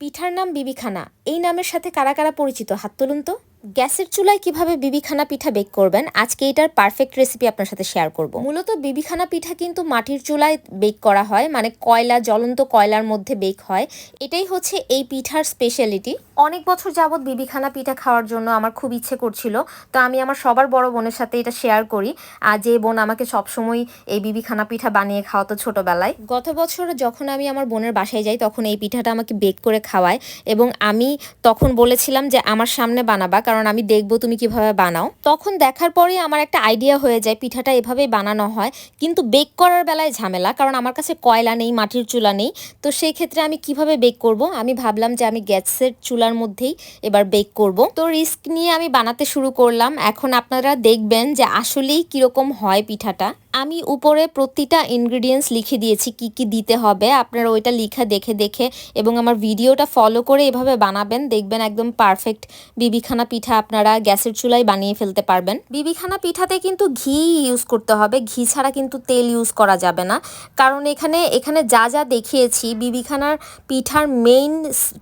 পিঠার নাম বিবিখানা। এই নামের সাথে কারা কারা পরিচিত? হাত তুলুন তো। গ্যাসের চুলায় কীভাবে বিবিখানা পিঠা বেক করবেন, আজকে এটার পারফেক্ট রেসিপি আপনার সাথে শেয়ার করব। মূলত বিবিখানা পিঠা কিন্তু মাটির চুলায় বেক করা হয় মানে কয়লা, জ্বলন্ত কয়লার মধ্যে বেক হয়। এটাই হচ্ছে এই পিঠার স্পেশালিটি অনেক বছর যাবৎ বিবিখানা পিঠা খাওয়ার জন্য আমার খুব ইচ্ছে করছিল, তো আমি আমার সবার বড় বোনের সাথে এটা শেয়ার করি। আর যে বোন আমাকে সবসময় এই বিবিখানা পিঠা বানিয়ে খাওয়াতো ছোটবেলায়। গত বছর যখন আমি আমার বোনের বাসায় যাই, তখন এই পিঠাটা আমাকে বেক করে খাওয়ায় এবং আমি তখন বলেছিলাম যে, আমার সামনে বানাবা। কারণ আমি দেখব তুমি কীভাবে বানাও। তখন দেখার পরেই আমার একটা আইডিয়া হয়ে যায় পিঠাটা এভাবেই বানানো হয়। কিন্তু বেক করার বেলায় ঝামেলা, কারণ আমার কাছে কয়লা নেই, মাটির চুলা নেই। তো সেই ক্ষেত্রে আমি কীভাবে বেক করব? আমি ভাবলাম যে আমি গ্যাসের চুলার মধ্যেই এবার বেক করব। তো রিস্ক নিয়ে আমি বানাতে শুরু করলাম। এখন আপনারা দেখবেন যে আসলেই কীরকম হয় পিঠাটা। আমি উপরে প্রতিটা ইনগ্রিডিয়েন্টস লিখে দিয়েছি, কি কি দিতে হবে, আপনারা ওইটা লিখা দেখে দেখে এবং আমার ভিডিওটা ফলো করে এভাবে বানাবেন, দেখবেন একদম পারফেক্ট বিবিখানা পিঠা আপনারা গ্যাসের চুলায় বানিয়ে ফেলতে পারবেন। বিবিখানা পিঠাতে কিন্তু ঘি ইউজ করতে হবে, ঘি ছাড়া কিন্তু তেল ইউজ করা যাবে না। কারণ এখানে এখানে যা যা দেখিয়েছি, বিবিখানার পিঠার মেইন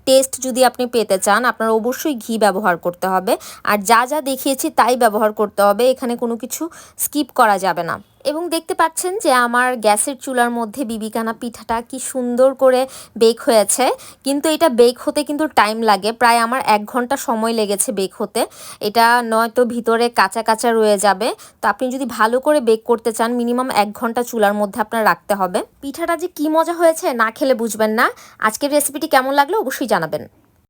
টেস্ট যদি আপনি পেতে চান, আপনার অবশ্যই ঘি ব্যবহার করতে হবে। আর যা যা দেখিয়েছি তাই ব্যবহার করতে হবে, এখানে কোনো কিছু স্কিপ করা যাবে না। এবং দেখতে পাচ্ছেন যে আমার গ্যাসের চুলার মধ্যে বিবিকানা পিঠাটা কি সুন্দর করে বেক হয়েছে। কিন্তু এটা বেক হতে কিন্তু টাইম লাগে। প্রায় আমার এক ঘণ্টা সময় লেগেছে বেক হতে। এটা নয়তো ভিতরে কাঁচা কাঁচা রয়ে যাবে। তো আপনি যদি ভালো করে বেক করতে চান মিনিমাম এক ঘণ্টা চুলার মধ্যে আপনার রাখতে হবে। পিঠাটা যে কি মজা হয়েছে, না খেলে বুঝবেন না। আজকের রেসিপিটি কেমন লাগল অবশ্যই জানাবেন।